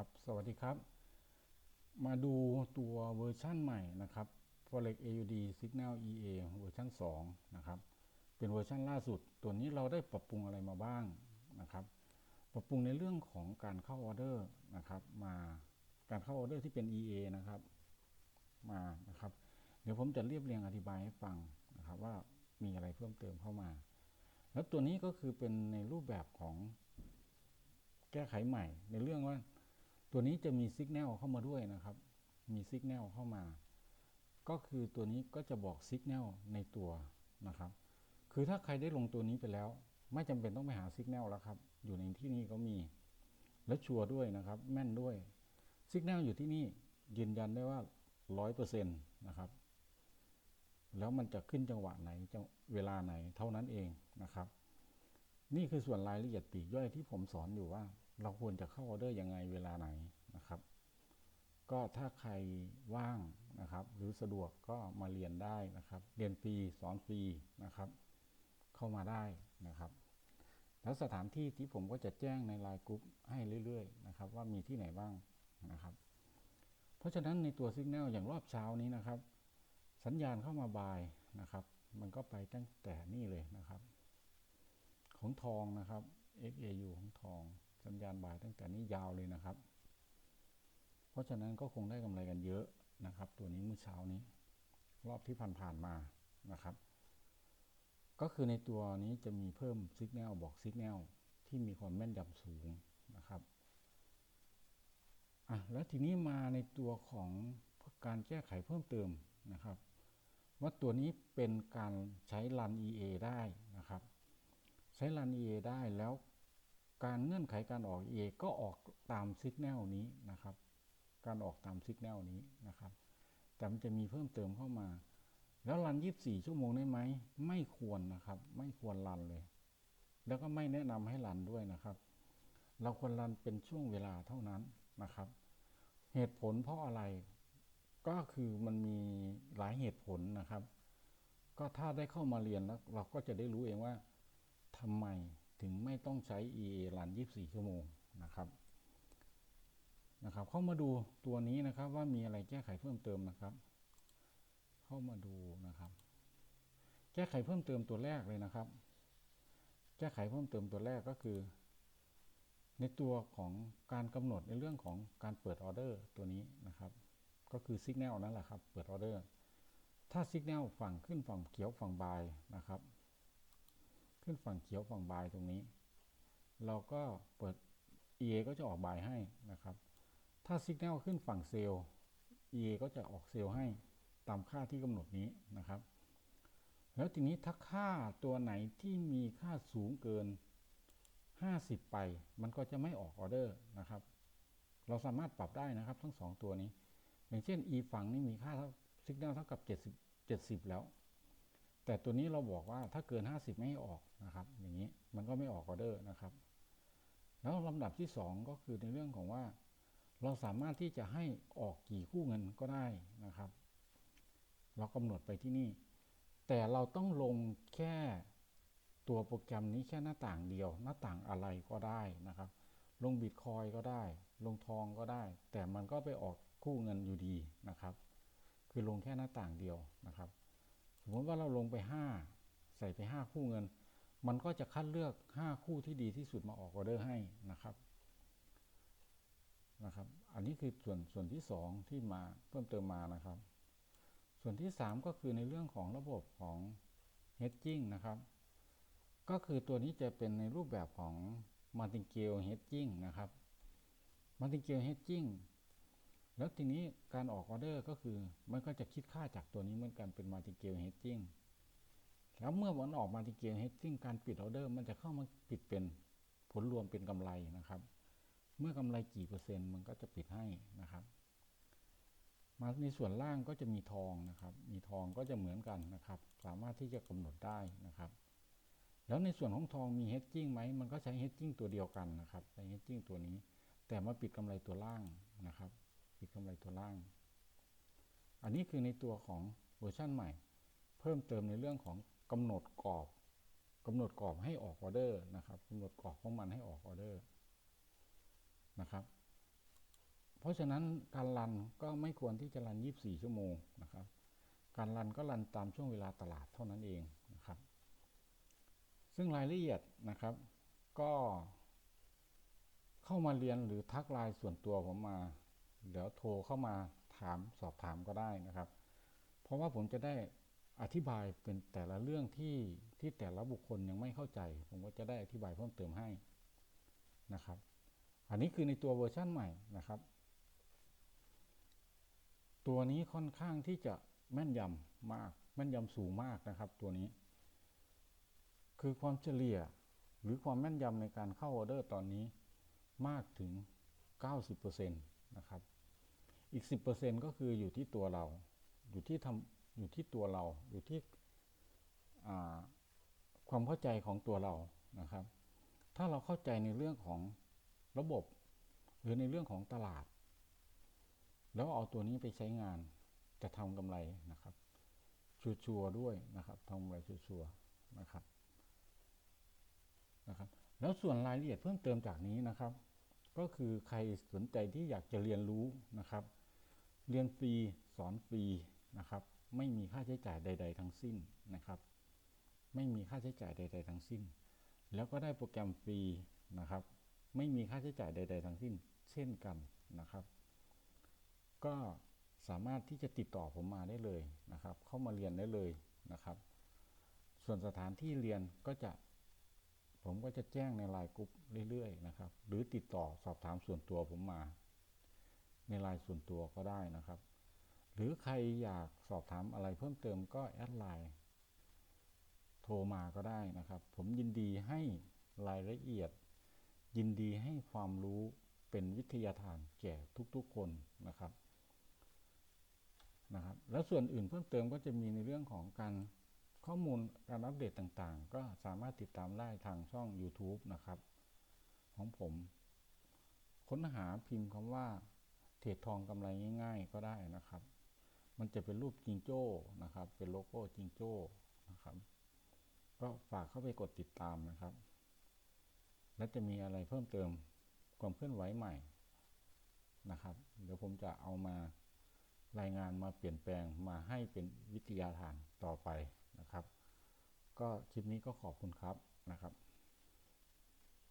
นะครับ สวัสดีครับ มาดูตัวเวอร์ชั่นใหม่นะครับ Forex AUD Signal EA เวอร์ชัน2นะครับ เป็นเวอร์ชันล่าสุด ตัวนี้เราได้ปรับปรุงอะไรมาบ้างนะครับ ปรับปรุงในเรื่องของการเข้าออเดอร์นะครับ มาการเข้าออเดอร์ที่เป็น EA นะครับ มานะครับ เดี๋ยวผมจะเรียบเรียงอธิบายให้ฟังนะครับ ว่ามีอะไรเพิ่มเติมเข้ามา แล้วตัวนี้ก็คือเป็นในรูปแบบของแก้ไขใหม่ในเรื่องว่า ตัวนี้จะมีสัญญาณเข้ามาด้วยนะครับ มีสัญญาณเข้ามา ก็คือตัวนี้ก็จะบอกสัญญาณในตัวนะครับ คือถ้าใครได้ลงตัวนี้ไปแล้ว ไม่จำเป็นต้องไปหาสัญญาณแล้วครับ อยู่ในที่นี้ก็มี และชัวร์ด้วยนะครับ แม่นด้วยสัญญาณอยู่ที่นี่ยืนยันได้ว่าร้อยเปอร์เซ็นต์นะครับ แล้วมันจะขึ้นจังหวะไหนจังเวลาไหนเท่านั้นเองนะครับ นี่คือส่วนรายละเอียดปีกย่อยที่ผมสอนอยู่ว่า เราควรจะเข้าออเดอร์ยังไงเวลาไหนนะครับ ก็ถ้าใครว่างนะครับ หรือสะดวกก็มาเรียนได้นะครับ เรียนฟรีสอนฟรีนะครับ เข้ามาได้นะครับ แล้วสถานที่ที่ผมก็จะแจ้งในไลน์กรุ๊ปให้เรื่อยๆนะครับ ว่ามีที่ไหนบ้างนะครับ เพราะฉะนั้นในตัวสัญญาณอย่างรอบเช้านี้นะครับ สัญญาณเข้ามาบายนะครับ มันก็ไปตั้งแต่นี่เลยนะครับ ของทองนะครับ XAU ของทองสัญญาณบ่ายตั้งแต่นี้ยาวเลยนะครับ เพราะฉะนั้นก็คงได้กำไรกันเยอะนะครับ ตัวนี้เมื่อเช้านี้ รอบที่ผ่านๆมานะครับ ก็คือในตัวนี้จะมีเพิ่มสัญญาณบอกสัญญาณที่มีความแม่นยำสูงนะครับอะแล้วทีนี้มาในตัวของการแก้ไขเพิ่มเติมนะครับ ว่าตัวนี้เป็นการใช้รัน EA ได้นะครับ ช้รัน EA ได้แล้วการเงื่อนไขการออก EA ก็ออกตามสัญญาณนี้นะครับ การออกตามสัญญาณนี้นะครับ แต่มันจะมีเพิ่มเติมเข้ามา แล้วรัน 24 ชั่วโมงได้ไหม ไม่ควรนะครับ ไม่ควรรันเลย แล้วก็ไม่แนะนำให้รันด้วยนะครับ เราควรรันเป็นช่วงเวลาเท่านั้นนะครับ เหตุผลเพราะอะไร ก็คือมันมีหลายเหตุผลนะครับ ก็ถ้าได้เข้ามาเรียนแล้วเราก็จะได้รู้เองว่า ทำไมถึงไม่ต้องใช้ EA รัน 24 ชั่วโมงนะครับนะครับ เข้ามาดูตัวนี้นะครับว่ามีอะไรแก้ไขเพิ่มเติมนะครับ เข้ามาดูนะครับ แก้ไขเพิ่มเติมตัวแรกเลยนะครับ แก้ไขเพิ่มเติมตัวแรกก็คือ ในตัวของการกำหนดในเรื่องของการเปิดออเดอร์ตัวนี้นะครับ ก็คือสัญญาณนั่นแหละครับ เปิดออเดอร์ถ้าสัญญาณฝั่งขึ้นฝั่งเขียวฝั่งบายนะครับ ขึ้นฝั่งเขียวฝั่งบายตรงนี้ เราก็เปิด EA ก็จะออกบายให้นะครับ ถ้าสัญญาณขึ้นฝั่งเซลล์ EA ก็จะออกเซลล์ให้ตามค่าที่กำหนดนี้นะครับ แล้วทีนี้ถ้าค่าตัวไหนที่มีค่าสูงเกิน 50 ไป มันก็จะไม่ออกออเดอร์นะครับ เราสามารถปรับได้นะครับทั้ง 2 ตัวนี้ อย่างเช่น e ฝั่งนี้มีค่าสัญญาณเท่ากับ 70 70 แล้ว แต่ตัวนี้เราบอกว่าถ้าเกิน 50 ไม่ให้ออกนะครับ อย่างนี้มันก็ไม่ออกออเดอร์นะครับ แล้วลำดับที่ 2 ก็คือในเรื่องของว่า เราสามารถที่จะให้ออกกี่คู่เงินก็ได้นะครับ เรากำหนดไปที่นี่ แต่เราต้องลงแค่ตัวโปรแกรมนี้แค่หน้าต่างเดียว หน้าต่างอะไรก็ได้นะครับ ลงบิตคอยก็ได้ ลงทองก็ได้ แต่มันก็ไปออกคู่เงินอยู่ดีนะครับ คือลงแค่หน้าต่างเดียวนะครับ มมติว่าเราลงไป 5 ใส่ไป 5 คู่เงิน มันก็จะคัดเลือก 5 คู่ที่ดีที่สุดมาออกออเดอร์ให้นะครับนะครับ อันนี้คือส่วนส่วนที่ 2 ที่มาเพิ่มเติมมานะครับ ส่วนที่ 3 ก็คือในเรื่องของระบบของ hedging นะครับ ก็คือตัวนี้จะเป็นในรูปแบบของ martingale hedging นะครับ martingale hedging แล้วทีนี้การออกออเดอร์ก็คือ มันก็จะคิดค่าจากตัวนี้เหมือนกันเป็น martingale hedging แล้วเมื่อมันออก martingale hedging การปิดออเดอร์มันจะเข้ามาปิดเป็นผลรวมเป็นกำไรนะครับ เมื่อกำไรกี่เปอร์เซ็นต์มันก็จะปิดให้นะครับ มาในส่วนล่างก็จะมีทองนะครับ มีทองก็จะเหมือนกันนะครับ สามารถที่จะกำหนดได้นะครับ แล้วในส่วนของทองมี hedging ไหมมันก็ใช้ hedging ตัวเดียวกันนะครับใช้ hedging ตัวนี้ แต่มาปิดกำไรตัวล่างนะครับ ปิดกำไรตัวล่าง อันนี้คือในตัวของเวอร์ชั่นใหม่ เพิ่มเติมในเรื่องของกำหนดกรอบกำหนดกรอบให้ออกออเดอร์นะครับกำหนดกรอบของมันให้ออกออเดอร์นะครับ เพราะฉะนั้นการรันก็ไม่ควรที่จะรัน 24 ชั่วโมงนะครับ การรันก็รันตามช่วงเวลาตลาดเท่านั้นเองนะครับ ซึ่งรายละเอียดนะครับ ก็เข้ามาเรียนหรือทักไลน์ส่วนตัวผมมา เดี๋ยวโทรเข้ามาถามสอบถามก็ได้นะครับ เพราะว่าผมจะได้อธิบายเป็นแต่ละเรื่องที่ที่แต่ละบุคคลยังไม่เข้าใจ ผมก็จะได้อธิบายเพิ่มเติมให้นะครับ อันนี้คือในตัวเวอร์ชั่นใหม่นะครับ ตัวนี้ค่อนข้างที่จะแม่นยำมาก แม่นยำสูงมากนะครับ ตัวนี้ คือความเฉลี่ยหรือความแม่นยำในการเข้าออเดอร์ตอนนี้มากถึง 90% นะครับ อีก 10%ก็คืออยู่ที่ตัวเรา อยู่ที่ทำอยู่ที่ตัวเรา อยู่ที่ความเข้าใจของตัวเรานะครับ ถ้าเราเข้าใจในเรื่องของระบบ หรือในเรื่องของตลาด แล้วเอาตัวนี้ไปใช้งานจะทำกำไรนะครับ ชัวร์ด้วยนะครับทำกำไรชัวร์นะครับนะครับ แล้วส่วนรายละเอียดเพิ่มเติมจากนี้นะครับ ก็คือใครสนใจที่อยากจะเรียนรู้นะครับ เรียนฟรีสอนฟรีนะครับ ไม่มีค่าใช้จ่ายใด ๆ ทั้งสิ้นนะครับ ไม่มีค่าใช้จ่ายใด ๆ ทั้งสิ้น แล้วก็ได้โปรแกรมฟรีนะครับ ไม่มีค่าใช้จ่ายใด ๆ ทั้งสิ้น เช่นกันนะครับ ก็สามารถที่จะติดต่อผมมาได้เลยนะครับ เข้ามาเรียนได้เลยนะครับ ส่วนสถานที่เรียนก็จะ ผมก็จะแจ้งในไลน์กรุ๊ปเรื่อยๆนะครับ หรือติดต่อสอบถามส่วนตัวผมมา ในไลน์ส่วนตัวก็ได้นะครับ หรือใครอยากสอบถามอะไรเพิ่มเติมก็แอดไลน์โทรมาก็ได้นะครับ ผมยินดีให้รายละเอียด ยินดีให้ความรู้เป็นวิทยาทานแก่ทุกๆคนนะครับนะครับ แล้วส่วนอื่นเพิ่มเติมก็จะมีในเรื่องของการ ข้อมูลการอัปเดตต่างๆ ก็สามารถติดตามได้ทางช่อง YouTube นะครับ ของผม ค้นหาพิมพ์คำว่า เทรดทองกำไรง่าย ๆ ก็ได้นะครับ มันจะเป็นรูปจิงโจ้นะครับ เป็นโลโก้จิงโจ้นะครับ ก็ฝากเข้าไปกดติดตามนะครับ และจะมีอะไรเพิ่มเติมความเคลื่อนไหวใหม่นะครับ เดี๋ยวผมจะเอามารายงานมาเปลี่ยนแปลงมาให้เป็นวิทยาทานต่อไป นะครับ ก็คลิปนี้ก็ขอบคุณครับนะครับ